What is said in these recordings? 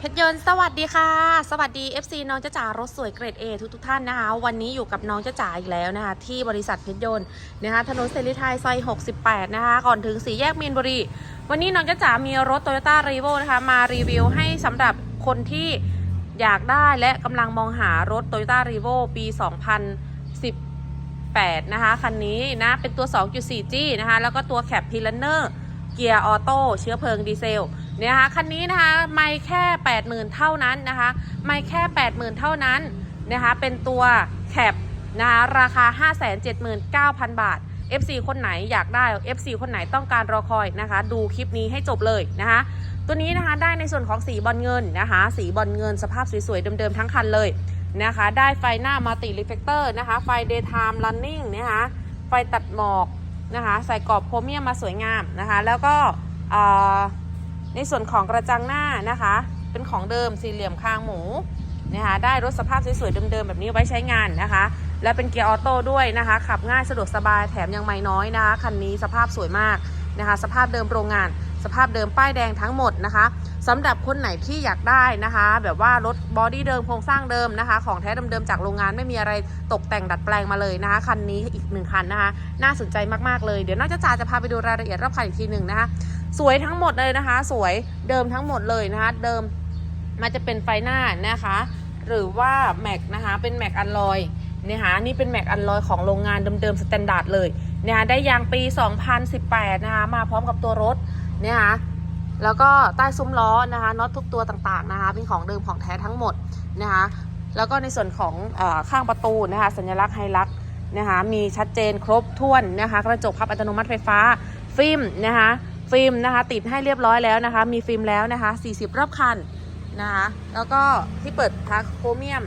เพชรยนต์สวัสดีค่ะ สวัสดี FC น้องจ้าจ๋ารถสวยเกรด A ทุกทุกท่านนะคะ วันนี้อยู่กับน้องจ้าจ๋าอีกแล้วนะคะ ที่บริษัทเพชรยนต์นะคะถนนเซรีไทยซอย 68 นะคะ ก่อนถึงสี่แยกมีนบุรี วันนี้น้องจ้าจ๋ามีรถ Toyota r e v o นะคะ มารีวิวให้สำหรับคนที่อยากได้และกำลังมองหารถ Toyota r e v o ปี 2018 นะคะ คันนี้นะเป็นตัว 2.4G นะคะแล้วก็ตัวแคปพิลเนอร์ เกียร์ออโต้เชื้อเพลิงดีเซลเนี่ยนะคะคันนี้นะคะไม่แค่ 80,000 เท่านั้นนะคะไม่แค่ 80,000 เท่านั้นนะคะเป็นตัวแคปนะคะราคา 579,000 บาท FC คนไหนอยากได้ FC คนไหนต้องการรอคอยนะคะ ดูคลิปนี้ให้จบเลยนะคะตัวนี้นะคะได้ในส่วนของสีบอลเงินนะคะสีบอลเงินสภาพสวยๆ เดิมๆ ทั้งคันเลยนะคะได้ไฟหน้ามัลติรีเฟกเตอร์นะคะไฟ daytime running นะคะไฟตัดหมอก นะคะ ใส่กรอบโครเมียมมาสวยงามนะคะ แล้วก็ในส่วนของกระจังหน้านะคะ เป็นของเดิมสี่เหลี่ยมคางหมูนะคะได้รถสภาพสวยๆเดิมๆแบบนี้ไว้ใช้งานนะคะ และเป็นเกียร์ออโต้ด้วยนะคะ ขับง่ายสะดวกสบายแถมยังไม่น้อยนะคะคันนี้สภาพสวยมากนะคะ สภาพเดิมโรงงาน สภาพเดิมป้ายแดงทั้งหมดนะคะ สำหรับคนไหนที่อยากได้นะคะ แบบว่ารถบอดี้เดิมโครงสร้างเดิมนะคะ ของแท้เดิมๆจากโรงงานไม่มีอะไรตกแต่งดัดแปลงมาเลยนะคะคันนี้อีกหนึ่งคันนะคะ น่าสนใจมากๆเลยเดี๋ยวนอกจากจะพาไปดูรายละเอียดรอบคันอีกทีหนึ่งนะคะ สวยทั้งหมดเลยนะคะ สวยเดิมทั้งหมดเลยนะคะ เดิมมันจะเป็นไฟหน้านะคะ หรือว่าแม็กนะคะเป็นแม็กอัลลอยนะคะนี่เป็นแม็กอัลลอยของโรงงานเดิมๆสแตนดาร์ดเลยนะคะได้ยางปี 2018 นะคะมาพร้อมกับตัวรถนะคะ แล้วก็ใต้ซุ้มล้อนะคะน็อตทุกตัวต่างๆนะคะ เป็นของเดิมของแท้ทั้งหมดนะคะ แล้วก็ในส่วนของออข้างประตูนะคะ สัญลักษณ์ไฮลักนะคะ มีชัดเจนครบถ้วนนะคะ กระจกพับอัตโนมัติไฟฟ้า ฟิล์มนะคะ ฟิล์มนะคะ ติดให้เรียบร้อยแล้วนะคะ มีฟิล์มแล้วนะคะ 40 รอบคันนะคะ แล้วก็ที่เปิดทาโครเมียม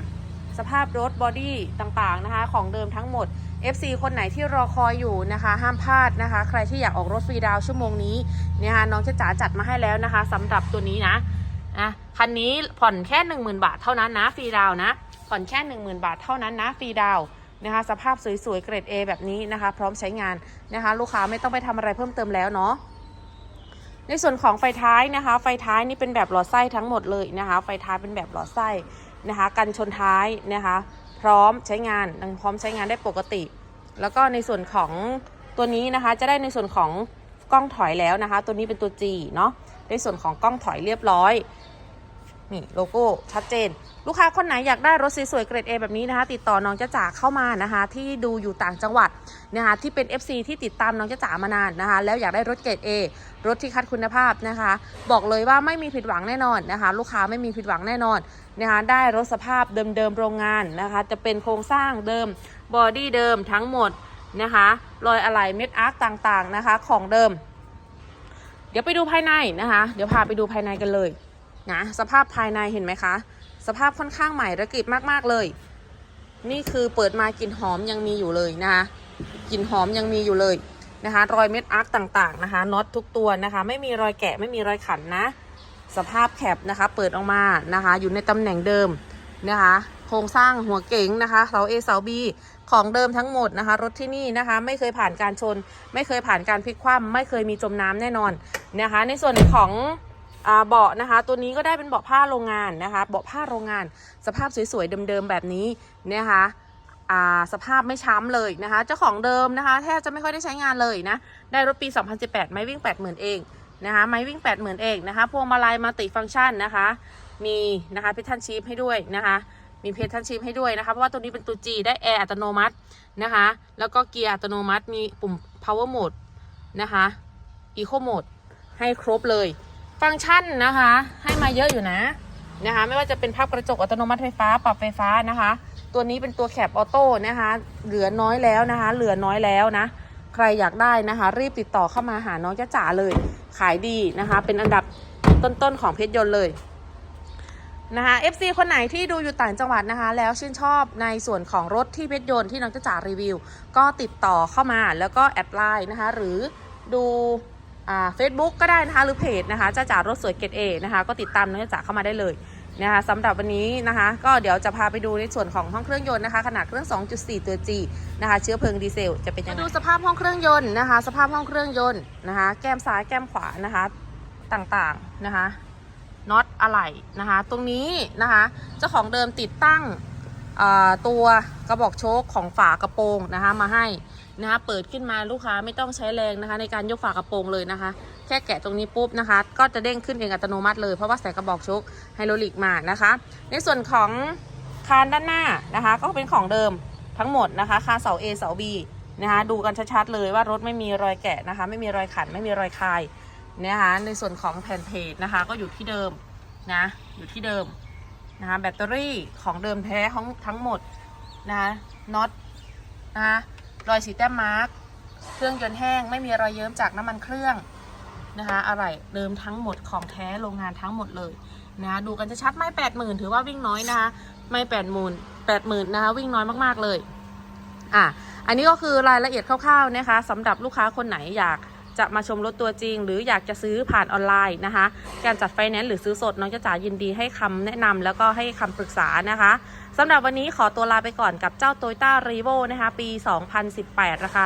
สภาพรถบอดี้ต่างๆนะคะ ของเดิมทั้งหมด FC คนไหนที่รอคอยอยู่นะคะ ห้ามพลาดนะคะ ใครที่อยากออกรถฟรีดาวชั่วโมงนี้นะคะน้องจะจ๋าจัดมาให้แล้วนะคะสำหรับตัวนี้นะนะคันนี้ผ่อนแค่ 10,000 บาทเท่านั้นนะฟรีดาวนะผ่อนแค่ 10,000 บาทเท่านั้นนะฟรีดาวนะคะสภาพสวยๆเกรด A แบบนี้นะคะ พร้อมใช้งานนะคะ ลูกค้าไม่ต้องไปทำอะไรเพิ่มเติมแล้วเนาะในส่วนของไฟท้ายนะคะ ไฟท้ายนี่เป็นแบบหลอดไส้ทั้งหมดเลยนะคะ ไฟท้ายเป็นแบบหลอดไส้นะคะ กันชนท้ายนะคะ พร้อมใช้งานยังพร้อมใช้งานได้ปกติ แล้วก็ในส่วนของตัวนี้นะคะจะได้ในส่วนของกล้องถอยแล้วนะคะ ตัวนี้เป็นตัว G เนาะในส่วนของกล้องถอยเรียบร้อยนี่โลโก้ชัดเจน ลูกค้าคนไหนอยากได้รถสวยๆเกรด A แบบนี้นะคะ ติดต่อน้องจ้าจ๋าเข้ามานะคะ ที่ดูอยู่ต่างจังหวัด นะคะที่เป็น FC ที่ติดตามน้องจ้าจ๋ามานานนะคะ แล้วอยากได้รถเกรด A รถที่คัดคุณภาพนะคะ บอกเลยว่าไม่มีผิดหวังแน่นอนนะคะ ลูกค้าไม่มีผิดหวังแน่นอนนะคะได้รถสภาพเดิมๆโรงงานนะคะ จะเป็นโครงสร้างเดิมบอดี้เดิมทั้งหมดนะคะรอยอะไหล่เม็ดอาร์คต่างๆนะคะ ของเดิม เดี๋ยวไปดูภายในนะคะ เดี๋ยวพาไปดูภายในกันเลยนะสภาพภายในเห็นไหมคะ สภาพค่อนข้างใหม่ระกิบมากๆเลย นี่คือเปิดมากลิ่นหอมยังมีอยู่เลยนะคะกลิ่นหอมยังมีอยู่เลยนะคะ รอยเม็ดอาร์คต่างๆนะคะน็อตทุกตัวนะคะ ไม่มีรอยแกะไม่มีรอยขันนะ สภาพแคปนะคะ เปิดออกมานะคะ อยู่ในตำแหน่งเดิมนะคะ โครงสร้างหัวเก๋งนะคะเสา A เสา B ของเดิมทั้งหมดนะคะ รถที่นี่นะคะ ไม่เคยผ่านการชน ไม่เคยผ่านการพลิกคว่ำไม่เคยมีจมน้ำแน่นอนนะคะ ในส่วนของ เบาะนะคะ ตัวนี้ก็ได้เป็นเบาะผ้าโรงงานนะคะ เบาะผ้าโรงงาน สภาพสวยๆเดิมๆแบบนี้นะคะอ่าสภาพไม่ช้ำเลยนะคะ เจ้าของเดิมนะคะ แทบจะไม่ค่อยได้ใช้งานเลยนะ ได้รถปี 2018 ไม่วิ่ง 80,000 เองนะคะไม่วิ่ง 80,000 เองนะคะ พวงมาลัยมัลติฟังก์ชันนะคะ มีนะคะเพทันชีพให้ด้วยนะคะ มีเพทันชีพให้ด้วยนะคะ เพราะว่าตัวนี้เป็นตัว G ได้แอร์อัตโนมัตินะคะ แล้วก็เกียร์อัตโนมัติ มีปุ่ม power mode นะคะ eco mode ให้ครบเลย ฟังก์ชันนะคะ ให้มาเยอะอยู่นะนะคะ ไม่ว่าจะเป็นพับกระจกอัตโนมัติไฟฟ้าปรับไฟฟ้านะคะ ตัวนี้เป็นตัวแคปออโต้นะคะ เหลือน้อยแล้วนะคะ เหลือน้อยแล้วนะ ใครอยากได้นะคะ รีบติดต่อเข้ามาหาน้องจ้าจ๋าเลย ขายดีนะคะ เป็นอันดับต้นๆของเพชรยนต์เลยนะคะ FC คนไหนที่ดูอยู่ต่างจังหวัดนะคะ แล้วชื่นชอบในส่วนของรถที่เพชรยนต์ที่น้องจะจ่ารีวิว ก็ติดต่อเข้ามาแล้วก็แอดไลน์นะคะ หรือดู เฟซบุ๊กก็ได้นะคะหรือเพจนะคะจ้าจ๋ารถสวยเกตเอนะคะก็ติดตามน้องจ้าจ๋าเข้ามาได้เลยนะคะสำหรับวันนี้นะคะก็เดี๋ยวจะพาไปดูในส่วนของห้องเครื่องยนต์นะคะขนาดเครื่อง 2.4 ตัว G นะคะเชื้อเพลิงดีเซลจะเป็นยังไงดูสภาพห้องเครื่องยนต์นะคะ สภาพห้องเครื่องยนต์นะคะแก้มซ้ายแก้มขวานะคะต่างๆนะคะน็อตอะไหล่นะคะตรงนี้นะคะเจ้าของเดิมติดตั้ง ตัวกระบอกโชคของฝากระโปรงนะคะมาให้นะคะเปิดขึ้นมาลูกค้าไม่ต้องใช้แรงนะคะ ในการยกฝากระโปรงเลยนะคะ แค่แกะตรงนี้ปุ๊บนะคะ ก็จะเด้งขึ้นเองอัตโนมัติเลยเพราะว่าใส่กระบอกโชคไฮโดรลิกมานะคะ ในส่วนของคานด้านหน้านะคะ ก็เป็นของเดิมทั้งหมดนะคะคานเสา A เสา B นะคะดูกันชัดๆเลยว่ารถไม่มีรอยแกะนะคะ ไม่มีรอยขันไม่มีรอยคายนะคะในส่วนของแผ่นเพจนะคะ ก็อยู่ที่เดิมนะอยู่ที่เดิม นะคะแบตเตอรี่ของเดิมแท้ของทั้งหมดนะคะน็อตนะคะรอยสีแต้มมาร์กเครื่องยนต์แห้งไม่มีรอยเยิ้มจากน้ำมันเครื่องนะคะอะไรเดิมทั้งหมดของแท้โรงงานทั้งหมดเลยนะคะดูกันจะชัดไม่แปดหมื่นถือว่าวิ่งน้อยนะคะไม่แปดหมื่นแปดหมื่นนะคะวิ่งน้อยมากๆเลยอะอันนี้ก็คือรายละเอียดคร่าวๆนะคะสำหรับลูกค้าคนไหนอยาก จะมาชมรถตัวจริง หรืออยากจะซื้อผ่านออนไลน์นะคะ การจัดไฟแนนซ์หรือซื้อสดน้องจะจ๋ายินดีให้คำแนะนำแล้วก็ให้คำปรึกษานะคะสำหรับวันนี้ขอตัวลาไปก่อนกับเจ้า t o y ต้ารีโวนะคะ ปี 2018 ราคา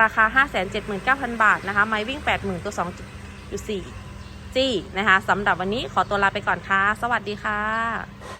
ราคา 579,000 บาทนะคะ ไม่วิ่ง 80,000ตัว2.4จี้นะคะสำหรับวันนี้ขอตัวลาไปก่อนค่ะ สวัสดีค่ะ